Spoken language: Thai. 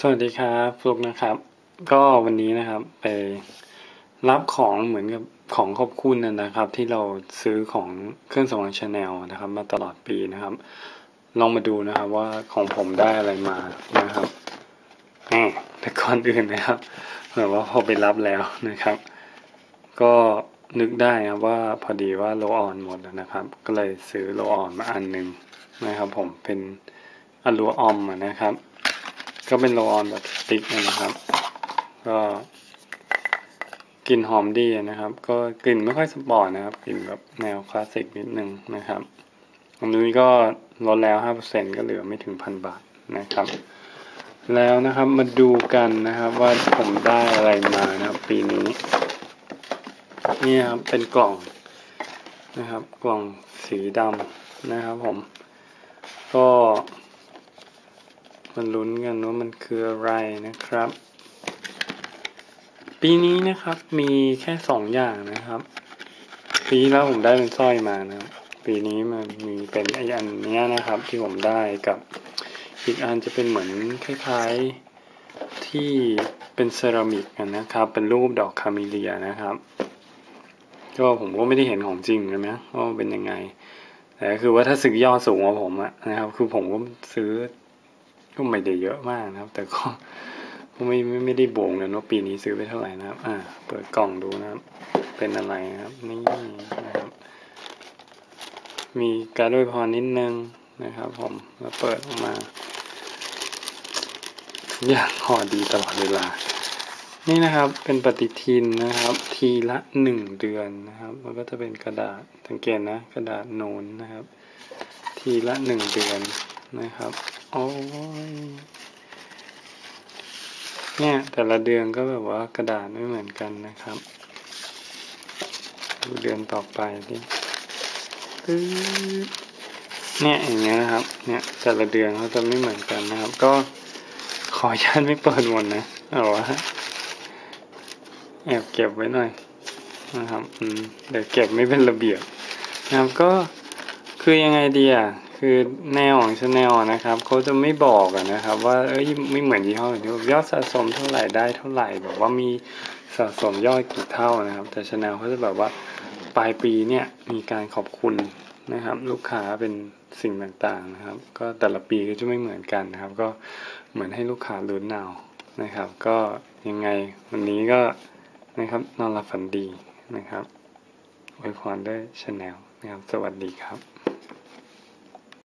สวัสดีครับฟลุกนะครับ ก็วันนี้นะครับไปรับของเหมือนกับของขอบคุณนะครับ ที่เราซื้อของเครื่องสำอางชาแนลนะครับ มาตลอดปีนะครับ ลองมาดูนะครับว่าของผมได้อะไรมานะครับแหมแต่ก่อนอื่นนะครับเหมือนว่าพอไปรับแล้วนะครับ ก็นึกได้นะว่าพอดีว่าโลออนหมดแล้วนะครับ ก็เลยซื้อโลออนมาอันหนึ่งนะครับ ผมเป็นอลูออมนะครับ ก็เป็นโรลออนแบบสติ๊กนะครับ ก็กลิ่นหอมดีนะครับ ก็กลิ่นไม่ค่อยสปอร์ตนะครับ กลิ่นแบบแนวคลาสสิกนิดนึงนะครับอันนี้ก็ลดแล้ว5%ก็เหลือไม่ถึงพันบาทนะครับ แล้วนะครับมาดูกันนะครับว่าผมได้อะไรมานะครับ ปีนี้ นี่ครับเป็นกล่องนะครับ กล่องสีดำนะครับผม ก็ มาลุ้นกันว่ามันคืออะไรนะครับ ปีนี้นะครับมีแค่สองอย่างนะครับ ปีแล้วผมได้เป็นสร้อยมานะครับ ปีนี้มันมีเป็นไออันเนี้ยนะครับ ที่ผมได้กับอีกอันจะเป็นเหมือนคล้ายๆที่เป็นเซรามิกกันนะครับ เป็นรูปดอกคาเมเลียนะครับก็ผมก็ไม่ได้เห็นของจริงเลยนะว่าเป็นยังไงแต่คือว่าถ้าซื้อยอดสูงกว่าผมอะนะครับ คือผมก็ซื้อ ก็ไม่ได้เยอะมากนะครับ แต่ก็ไม่ไม่ไม่ได้บวงเลยว่าปีนี้ซื้อไปเท่าไหร่นะครับ อ่า เปิดกล่องดูนะครับ เป็นอะไรนะครับ นี่นะครับ มีการด้วยพรนิดนึงนะครับ ผมแล้วเปิดออกมาทุกอย่างห่อดีตลอดเวลา นี่นะครับเป็นปฏิทินนะครับ ทีละหนึ่งเดือนนะครับแล้วก็จะเป็นกระดาษสังเกตนะ กระดาษโน้นนะครับ ทีละหนึ่งเดือนนะครับ โอ้ยเนี่ย แต่ละเดือนก็แบบว่ากระดาษไม่เหมือนกันนะครับ ดูเดือนต่อไปดิปึ๊บเนี่ยอย่างเงี้ยนะครับ เนี่ย แต่ละเดือนเขาจะไม่เหมือนกันนะครับ ก็ขออนุญาตไม่เปิดหมดนะเอาวะแอบเก็บไว้หน่อยนะครับ อืมเดี๋ยวเก็บไม่เป็นระเบียบนะครับก็คือยังไงดีอะ คือแนวของชาแนลนะครับเขาจะไม่บอกนะครับ ว่าเอ้ยไม่เหมือนยี่ห้ออื่นที่ยอดสะสมเท่าไหร่ได้เท่าไหร่แบบว่ามีสะสมยอดกี่เท่านะครับ แต่ชาแนลเขาจะแบบว่าปลายปีเนี่ยมีการขอบคุณนะครับ ลูกค้าเป็นสิ่งต่างๆนะครับ ก็แต่ละปีก็จะไม่เหมือนกันนะครับ ก็เหมือนให้ลูกค้าลุ้นเอานะครับ ก็ยังไงวันนี้ก็นะครับนอนหลับฝันดีนะครับอวยพรด้วยชาแนลนะครับ สวัสดีครับ